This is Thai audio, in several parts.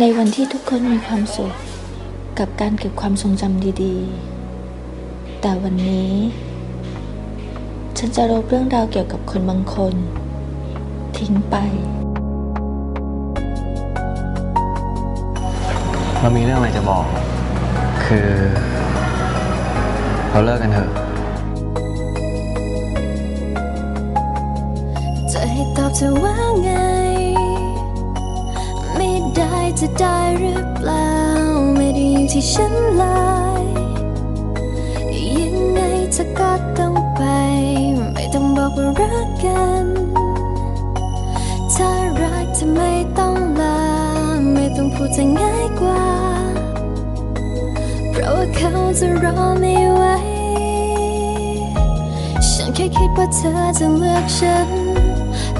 ในวันที่ทุกคนมีความสุข กับการเก็บความทรงจำดีๆ แต่วันนี้ ฉันจะลบเรื่องราวเกี่ยวกับคนบางคน ทิ้งไปเรามีเรื่องอะไรจะบอก คือ เราเลิกกันเถอะ จะให้ตอบเธอว่าไงไม่ได้ จะได้หรือเปล่า ไม่ได้อยู่ที่ฉันเลยยังไงเธอก็ต้องไป ไม่ต้องบอกว่ารักกัน ถ้ารักเธอไม่ต้องลา ไม่ต้องพูดจะง่ายกว่า เพราะว่าเขาจะรอไม่ไหว ฉันแค่คิดว่าเธอจะเลือกฉัน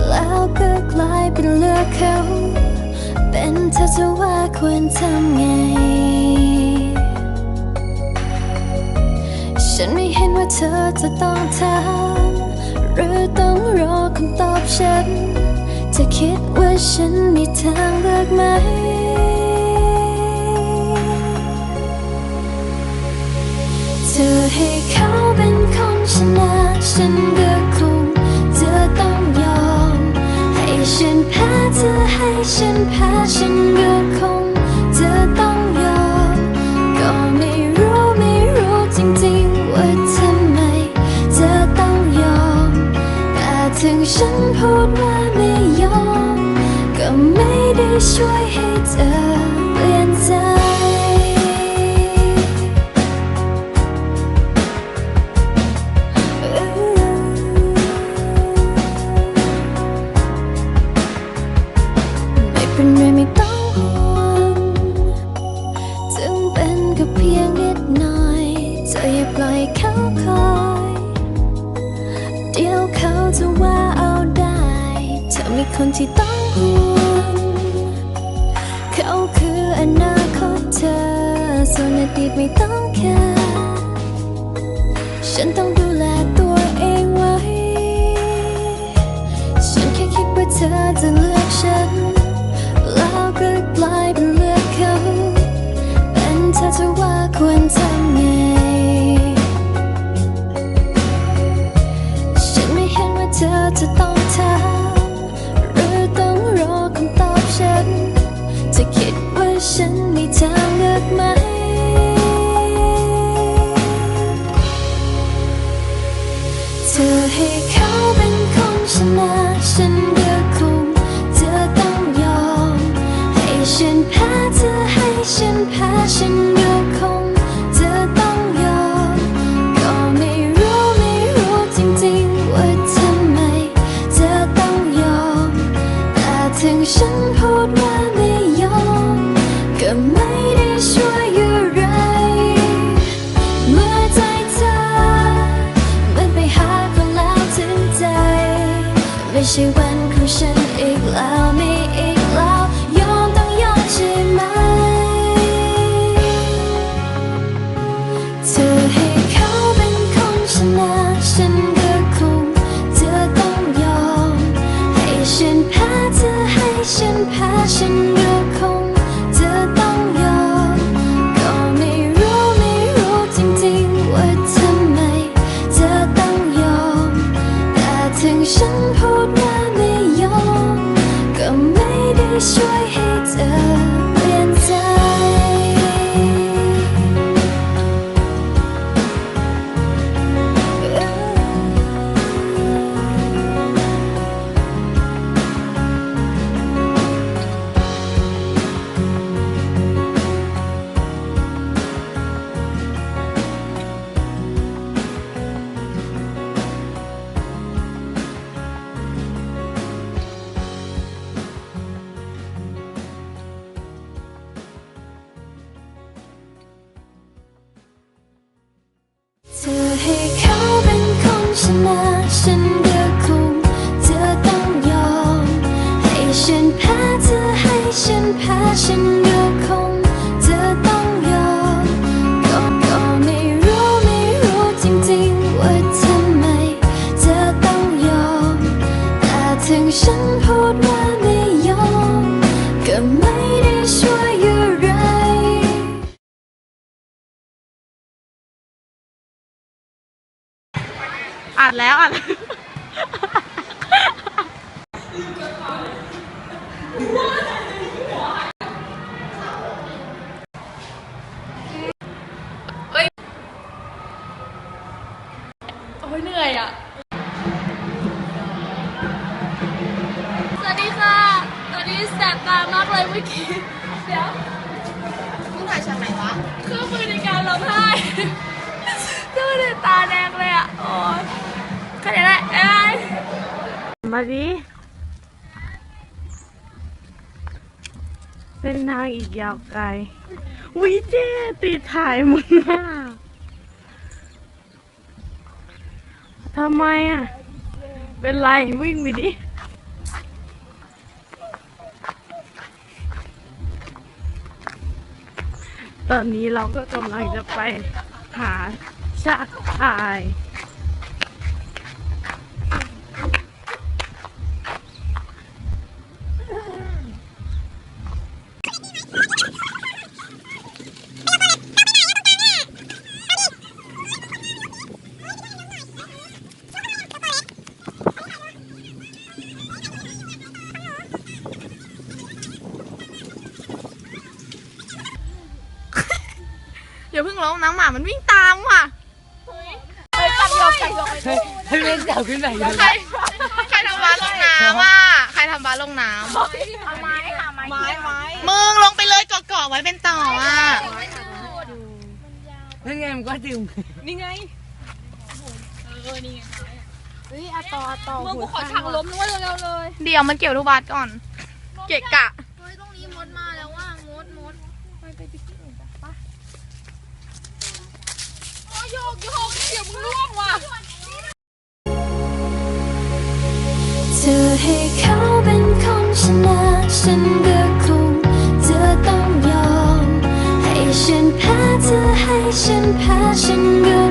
แล้วก็กลายเป็นเลือกเขา เป็นเธอจะว่าควรทำไง ฉันไม่เห็นว่าเธอจะต้องถามหรือต้องรอคำตอบฉัน จะคิดว่าฉันมีทางเลือกไหมเธอให้เขาเป็นคนชนะฉันก็ น เขาคอย เดี๋ยวเขาจะว่าเอาได้ เธอมีคนที่ต้องห่วง เขาคืออนาคตเธอ ส่วนอดีตไม่ต้องแคร์ฉันต้องดูแลตัวเองไว้ ฉันแค่คิดว่าเธอจะเลือกฉัน แล้วก็กลายเป็น ฉันมีทางเลือกไหม เธอให้เขาเป็นคนชนะฉันก็คงจะต้องยอม ให้ฉันแพ้เธอให้ฉันแพ้ฉันก็คง นชนะฉันก็คงเธอต้องยอม ให้ฉันแพ้เธอให้ฉันแพ้ฉันก็คง อ่านแล้วอ่านโอ้ยเหนื่อยอะ สวัสดีค่ะ ตอนนี้แสบตามากเลยเมื่อกี้ เดี๋ยวมึงถ่ายฉากไหนวะ เครื่องมือในการร้องไห้ดูดิตาแดงเลยอะโอ้ย แค่นี้แหละเอ้ยมาดิเส้นทางอีกยาวไกลวิเจติดถ่ายมึงอะทำไมอะ เป็นไรวิ่งไปดิตอนนี้เราก็กำลังจะไปหาชาติชาย อย่าเพิ่งร้องน้ำหมามันวิ่งตามว่ะเฮ้ยจับยกจับยกให้เล่นจับขึ้นไหนใครใครทำบ้าสลงน้ำอะใครทำบ้าสลงน้ำไม้ค่ะไม้ไม้ไม้มึงลงไปเลยเกาะไว้เป็นต่ออะนั่นไงมันก็ดื่มมึงกูขอทางล้มด้วยเร็วๆเลย เดี๋ยวมันเกี่ยวทุกบาสก่อน เกะกะ เฮ้ยตรงนี้มดมาแล้วว่ามดมด โยกโยกเดี๋ยวมึงล่วงว่ะ เธอให้เขาเป็นคนชนะฉันก็คงจะต้องยอม ให้ฉันแพ้เธอให้ฉันแพ้ฉันก็